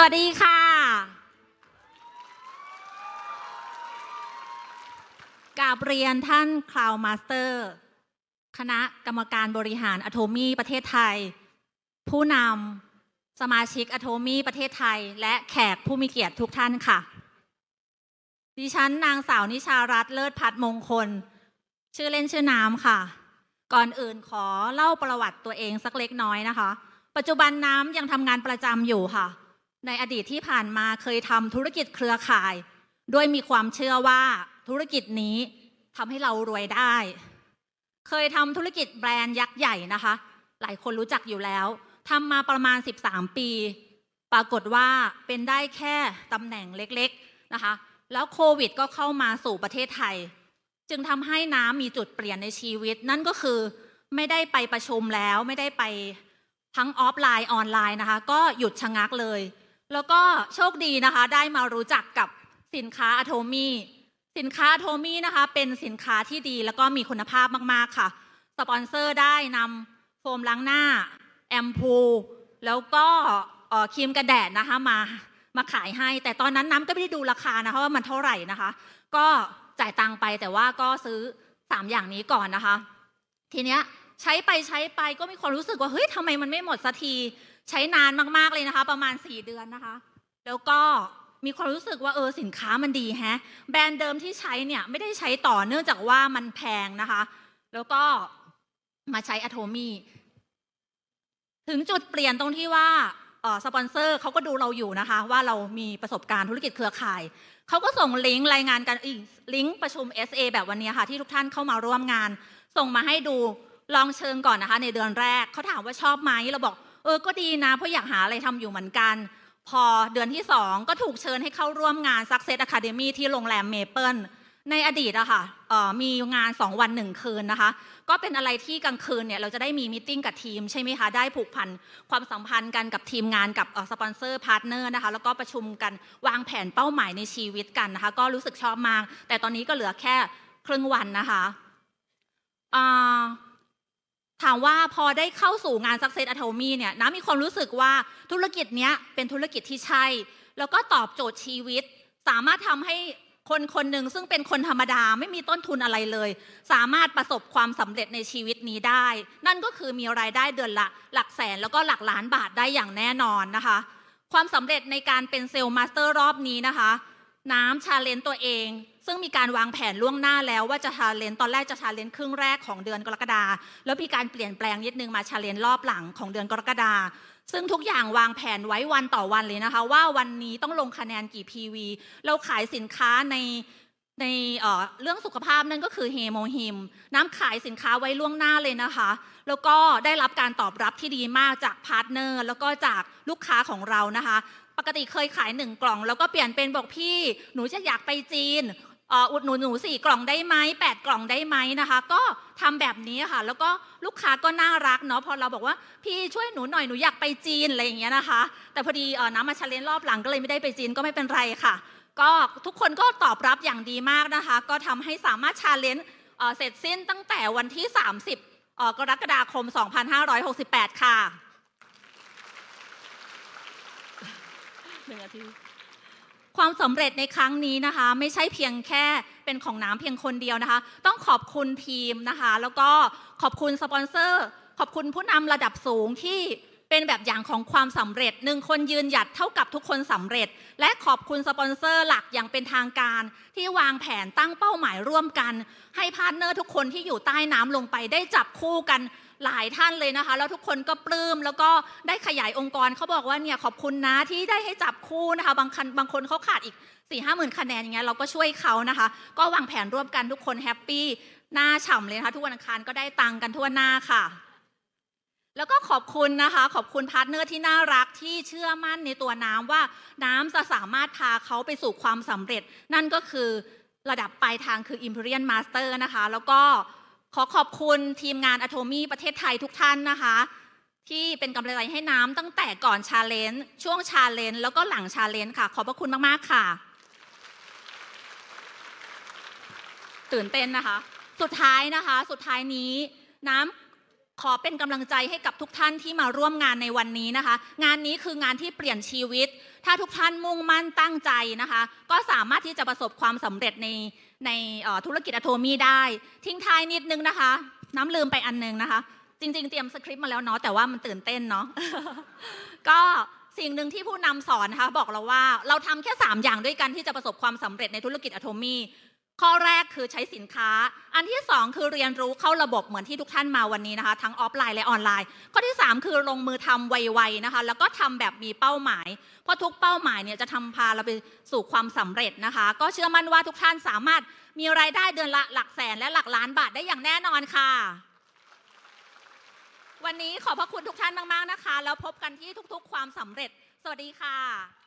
วัสดีค่ะกาบเรียนท่านคลาวมาสเตอร์ คณะกรรมการบริหารอะโทมีประเทศไทย ผู้นำสมาชิกอะโทมีประเทศไทย และแขกผู้มีเกียรติทุกท่านค่ะ ดิฉันนางสาวนิชารัตน์เลิศพัฒมงคล ชื่อเล่นชื่อน้ำค่ะ ก่อนอื่นขอเล่าประวัติตัวเองสักเล็กน้อยนะคะ ปัจจุบันน้ำยังทำงานประจำอยู่ค่ะ ในอดีตที่ผ่านมาเคยทำธุรกิจเครือข่าย ด้วยมีความเชื่อว่าธุรกิจนี้ทำให้เรารวยได้ เคยทำธุรกิจแบรนด์ยักษ์ใหญ่นะคะ หลายคนรู้จักอยู่แล้วทำมาประมาณ 13 ปี ปรากฏว่าเป็นได้แค่ตำแหน่งเล็กๆนะคะ แล้วโควิดก็เข้ามาสู่ประเทศไทย จึงทำให้น้ำมีจุดเปลี่ยนในชีวิต นั่นก็คือไม่ได้ไปประชุมแล้วไม่ได้ไปทั้งออฟไลน์ออนไลน์นะคะ ก็หยุดชะงักเลย แล้วก็โชคดีนะคะได้มารู้จักกับสินค้าอะโทมี่สินค้าอะโทมี่นะคะเป็นสินค้าที่ดีแล้วก็มีคุณภาพมากๆค่ะ สปอนเซอร์ได้นำโฟมล้างหน้า แอมพู แล้วก็ครีมกันแดดนะคะมามาขายให้ แต่ตอนนั้นน้ำก็ไม่ได้ดูราคานะคะว่ามันเท่าไหร่นะคะ ก็จ่ายตังค์ไปแต่ว่าก็ซื้อ 3 อย่างนี้ก่อนนะคะ ทีเนี้ยใช้ไปใช้ไปก็มีความรู้สึกว่าเฮ้ยทำไมมันไม่หมดสักที ใช้นานมากๆเลยนะคะ ประมาณ 4 เดือนนะคะ แล้วก็มีความรู้สึกว่าเออสินค้ามันดีแฮะ แบรนด์เดิมที่ใช้เนี่ยไม่ได้ใช้ต่อเนื่องจากว่ามันแพงนะคะ แล้วก็มาใช้อะโทมีถึงจุดเปลี่ยนตรงที่ว่าสปอนเซอร์เขาก็ดูเราอยู่นะคะ ว่าเรามีประสบการณ์ธุรกิจเครือข่ายเขาก็ส่งลิงก์รายงานกันอีกลิงก์ประชุม SA แบบวันนี้ค่ะ ที่ทุกท่านเข้ามาร่วมงาน ส่งมาให้ดูลองเชิญก่อนนะคะ ในเดือนแรกเขาถามว่าชอบไหมเราบอก เออก็ดีนะ เพราะอยากหาอะไรทำอยู่เหมือนกัน พอเดือนที่2ก็ถูกเชิญให้เข้าร่วมงาน Success Academy ที่โรงแรมเมเปิลในอดีตอะค่ะออมีงาน 2 วัน 1 คืนนะคะ ก็เป็นอะไรที่กลางคืนเนี่ยเราจะได้มีมิ팅กับทีมใช่ไหมคะ ได้ผูกพันความสัมพันธ์กันกับทีมงานกับสปอนเซอร์พาร์ทเนอร์นะคะ แล้วก็ประชุมกันวางแผนเป้าหมายในชีวิตกันนะคะ ก็รู้สึกชอบมาก แต่ตอนนี้ก็เหลือแค่ครึ่งวันนะคะ ถามว่าพอได้เข้าสู่งาน Success Atomy เนี่ยน้ำมีความรู้สึกว่าธุรกิจเนี้ยเป็นธุรกิจที่ใช่ แล้วก็ตอบโจทย์ชีวิต สามารถทำให้คนคนหนึ่งซึ่งเป็นคนธรรมดาไม่มีต้นทุนอะไรเลย สามารถประสบความสำเร็จในชีวิตนี้ได้ นั่นก็คือมีรายได้เดือนละ หลักแสนแล้วก็หลักล้านบาทได้อย่างแน่นอนนะคะ ความสำเร็จในการเป็นเซลล์มาสเตอร์รอบนี้นะคะ น้ำชาเลนจ์ตัวเอง ซึ่งมีการวางแผนล่วงหน้าแล้วว่าจะชาเลนจ์ตอนแรกจะชาเลนจ์ครึ่งแรกของเดือนกรกฎาแล้วมีการเปลี่ยนแปลงนิดนึงมาชาเลนจ์รอบหลังของเดือนกรกฎาซึ่งทุกอย่างวางแผนไว้วันต่อวันเลยนะคะ ว่าวันนี้ต้องลงคะแนนกี่ PV เราขายสินค้าใน ในเรื่องสุขภาพนั่นก็คือเฮโมฮิม น้ำขายสินค้าไว้ล่วงหน้าเลยนะคะ แล้วก็ได้รับการตอบรับที่ดีมากจากพาร์ทเนอร์ แล้วก็จากลูกค้าของเรานะคะ ปกติเคยขายหนึ่งกล่อง แล้วก็เปลี่ยนเป็นบอกพี่ หนูจะอยากไปจีนอุดหนุนหนูสี่กล่องได้ไหมแปดกล่องได้ไหมนะคะ ก็ทำแบบนี้ค่ะ แล้วก็ลูกค้าก็น่ารักเนาะพอเราบอกว่าพี่ช่วยหนูหน่อยหนูอยากไปจีนอะไรอย่างเงี้ยนะคะ แต่พอดีน้ำมาชาเลนรอบหลังก็เลยไม่ได้ไปจีนก็ไม่เป็นไรค่ะ ก็ทุกคนก็ตอบรับอย่างดีมากนะคะ ก็ทำให้สามารถชาเลนจ์เสร็จสิ้นตั้งแต่วันที่ 30 กรกฎาคม 2568 ค่ะหนึ่งนาทีความสำเร็จในครั้งนี้นะคะ ไม่ใช่เพียงแค่เป็นของน้ำเพียงคนเดียวนะคะ ต้องขอบคุณทีมนะคะ แล้วก็ขอบคุณสปอนเซอร์ ขอบคุณผู้นำระดับสูงที่ เป็นแบบอย่างของความสำเร็จหนึ่งคนยืนหยัดเท่ากับทุกคนสำเร็จ และขอบคุณสปอนเซอร์หลักอย่างเป็นทางการ ที่วางแผนตั้งเป้าหมายร่วมกัน ให้พาร์ทเนอร์ทุกคนที่อยู่ใต้น้ำลงไปได้จับคู่กันหลายท่านเลยนะคะ แล้วทุกคนก็ปลื้มแล้วก็ได้ขยายองค์กรเขาบอกว่าเนี่ยขอบคุณนะที่ได้ให้จับคู่นะคะ บางคันบางคนเขาขาดอีก4ี่ห้าหมื่นคะแนนอย่างเงี้ยเราก็ช่วยเขานะคะ ก็วางแผนร่วมกันทุกคนแฮปปี้หน้าฉ่ำเลยนะคะทุกวันอังคารก็ได้ตังค์กันทั่วหน้าค่ะ แล้วก็ขอบคุณนะคะ ขอบคุณพาร์ทเนอร์ที่น่ารักที่เชื่อมั่นในตัวน้ำว่าน้ำจะสามารถพาเขาไปสู่ความสำเร็จ นั่นก็คือระดับปลายทางคือ Imperial Master นะคะ แล้วก็ขอขอบคุณทีมงาน Atomy ประเทศไทยทุกท่านนะคะ ที่เป็นกำลังใจให้น้ำตั้งแต่ก่อนชาเลนจ์ช่วงชาเลนจ์แล้วก็หลังชาเลนจ์ค่ะ ขอบพระคุณมาก ๆ ค่ะ ตื่นเต้นนะคะ สุดท้ายนะคะ สุดท้ายนี้น้ำ ขอเป็นกำลังใจให้กับทุกท่านที่มาร่วมงานในวันนี้นะคะ งานนี้คืองานที่เปลี่ยนชีวิต ถ้าทุกท่านมุ่งมั่นตั้งใจนะคะ ก็สามารถที่จะประสบความสำเร็จในในธุรกิจอะโทมี่ได้ ทิ้งท้ายนิดนึงนะคะ น้ำลืมไปอันนึงนะคะ จริง ๆ เตรียมสคริปต์มาแล้วเนาะแต่ว่ามันตื่นเต้นเนาะก็สิ่งหนึ่งที่ผู้นำสอนนะคะบอกเราว่าเราทำแค่ 3 อย่างด้วยกันที่จะประสบความสำเร็จในธุรกิจอะโทมี่ ข้อแรกคือใช้สินค้า อันที่ 2 คือเรียนรู้เข้าระบบเหมือนที่ทุกท่านมาวันนี้นะคะ ทั้งออฟไลน์และออนไลน์ ข้อที่ 3 คือลงมือทำไวๆนะคะ แล้วก็ทำแบบมีเป้าหมาย เพราะทุกเป้าหมายเนี่ยจะทำพาเราไปสู่ความสำเร็จนะคะ ก็เชื่อมั่นว่าทุกท่านสามารถมีรายได้เดือนละหลักแสนและหลักล้านบาทได้อย่างแน่นอนค่ะ วันนี้ขอบพระคุณทุกท่านมากๆนะคะ แล้วพบกันที่ทุกๆ ความสำเร็จ สวัสดีค่ะ